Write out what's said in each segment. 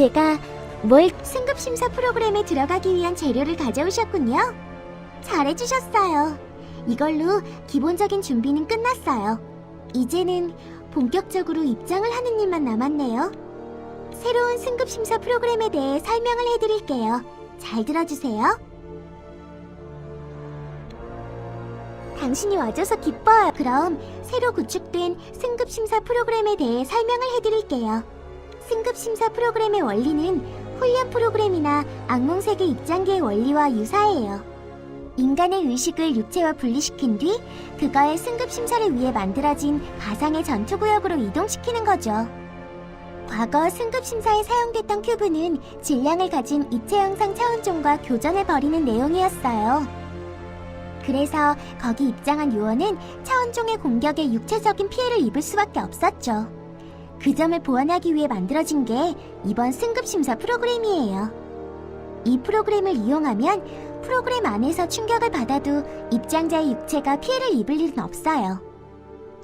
제가 뭘 승급 심사 프로그램에 들어가기 위한 재료를 가져오셨군요. 잘해주셨어요. 이걸로 기본적인 준비는 끝났어요. 이제는 본격적으로 입장을 하는 일만 남았네요. 새로운 승급 심사 프로그램에 대해 설명을 해드릴게요. 잘 들어주세요. 당신이 와줘서 기뻐요. 그럼 새로 구축된 승급 심사 프로그램에 대해 설명을 해드릴게요. 승급 심사 프로그램의 원리는 훈련 프로그램이나 악몽세계 입장기의 원리와 유사해요. 인간의 의식을 육체와 분리시킨 뒤 그거의 승급 심사를 위해 만들어진 가상의 전투구역으로 이동시키는 거죠. 과거 승급 심사에 사용됐던 큐브는 질량을 가진 입체 형상 차원종과 교전을 벌이는 내용이었어요. 그래서 거기 입장한 요원은 차원종의 공격에 육체적인 피해를 입을 수밖에 없었죠. 그 점을 보완하기 위해 만들어진 게 이번 승급 심사 프로그램이에요. 이 프로그램을 이용하면 프로그램 안에서 충격을 받아도 입장자의 육체가 피해를 입을 일은 없어요.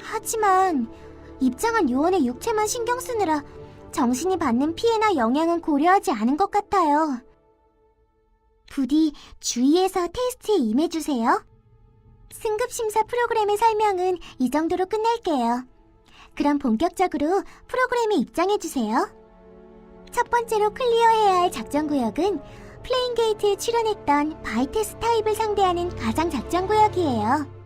하지만 입장한 요원의 육체만 신경 쓰느라 정신이 받는 피해나 영향은 고려하지 않은 것 같아요. 부디 주의해서 테스트에 임해주세요. 승급 심사 프로그램의 설명은 이 정도로 끝낼게요. 그럼 본격적으로 프로그램에 입장해주세요. 첫 번째로 클리어해야 할 작전 구역은 플레인 게이트에 출연했던 바이테스 타입을 상대하는 가상 작전 구역이에요.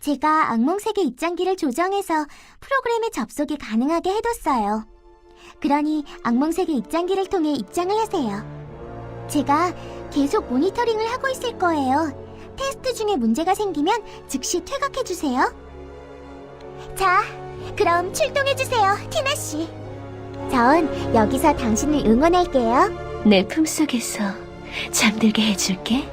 제가 악몽세계 입장기를 조정해서 프로그램에 접속이 가능하게 해뒀어요. 그러니 악몽세계 입장기를 통해 입장을 하세요. 제가 계속 모니터링을 하고 있을 거예요. 테스트 중에 문제가 생기면 즉시 퇴각해주세요. 자, 그럼 출동해주세요, 티나씨. 전 여기서 당신을 응원할게요. 내 품속에서 잠들게 해줄게.